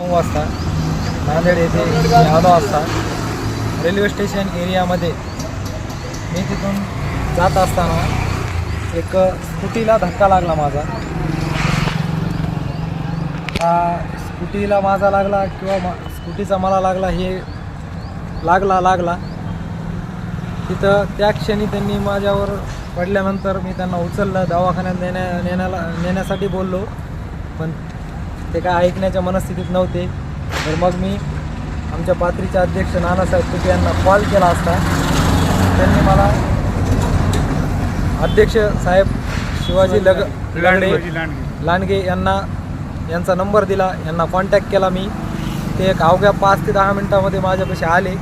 नऊ वाजता नांदेड येथे मी आलो असता. रेल्वे स्टेशन एरियामध्ये मी तिथून जात असताना एक स्कूटीला धक्का लागला माझा. हा स्कूटीला माझा लागला किंवा मा स्कूटीचा मला लागला हे लागला लागला. तिथं त्या क्षणी त्यांनी माझ्यावर पडल्यानंतर मी त्यांना उचललं दवाखान्यात नेण्या नेण्याला नेण्यासाठी बोललो. पण ते काय ऐकण्याच्या मनस्थितीत नव्हते. तर मग मी आमच्या पात्रीचे अध्यक्ष नानासाहेब तुपे यांना कॉल केला असता. त्यांनी मला अध्यक्ष साहेब शिवाजी लग लांडे लांडगे. यांना यांचा नंबर दिला. यांना कॉन्टॅक्ट केला मी. ते एक अवघ्या पाच ते दहा मिनटामध्ये माझ्यापाशी आले.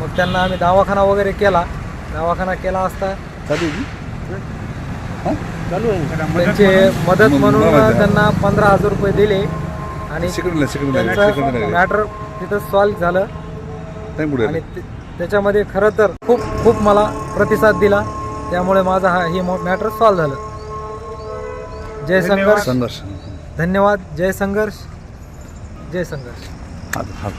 मग त्यांना आम्ही दवाखाना वगैरे केला. दवाखाना केला असता. त्यांचे मदत म्हणून त्यांना पंधरा हजार रुपये दिले आणि त्यांचं मॅटर तिथं सॉल्व्ह झालं. आणि त्याच्यामध्ये खरं तर खूप खूप मला प्रतिसाद दिला. त्यामुळे माझा हा हे मॅटर सॉल्व्ह झालं. जय संघर्ष. संघर्ष. धन्यवाद. जय संघर्ष. जय संघर्ष. हात हात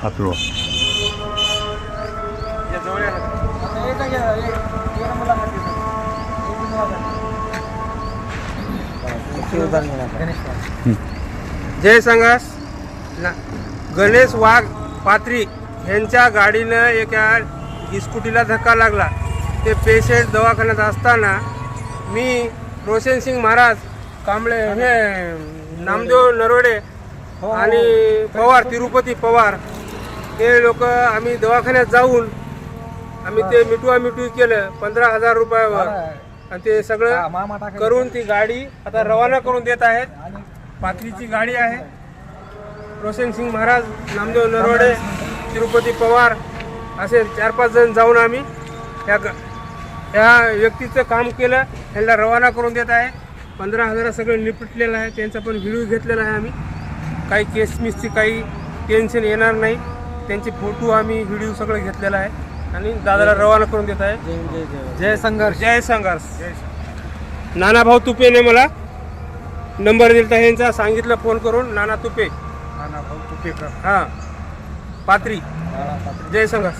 जय ना- गणेश वाघ पात्री यांच्या गाडीनं एका स्कूटीला धक्का लागला. ते पेशंट दवाखान्यात असताना मी रोशन सिंग महाराज कांबळे हे नामदेव नरवडे आणि पवार तिरुपती पवार हे लोक आम्ही दवाखान्यात जाऊन आम्ही ते मिटवा मिटवी केलं पंधरा हजार रुपयावर. आणि ते सगळं करून ती गाडी आता रवाना करून देत आहेत. पाथरीची गाडी आहे. रोशन सिंग महाराज नामदेव नरवडे तिरुपती पवार असे चार पाच जण जाऊन आम्ही ह्या ह्या व्यक्तीचं काम केलं. ह्यांना रवाना करून देत आहे. पंधरा हजार सगळं निपटलेलं आहे. त्यांचा पण व्हिडिओ घेतलेला आहे आम्ही. काही केस मिसची काही टेन्शन येणार नाही. त्यांचे फोटो आम्ही व्हिडिओ सगळं घेतलेला आहे. आणि दादाला रवाना करून देत आहे. जय संघर्ष. जय संघर्ष. नाना भाऊ तुपेने मला नंबर दिलता ह्यांचा सांगितलं फोन करून नाना तुपे. हा. पात्री. जय संघर्ष.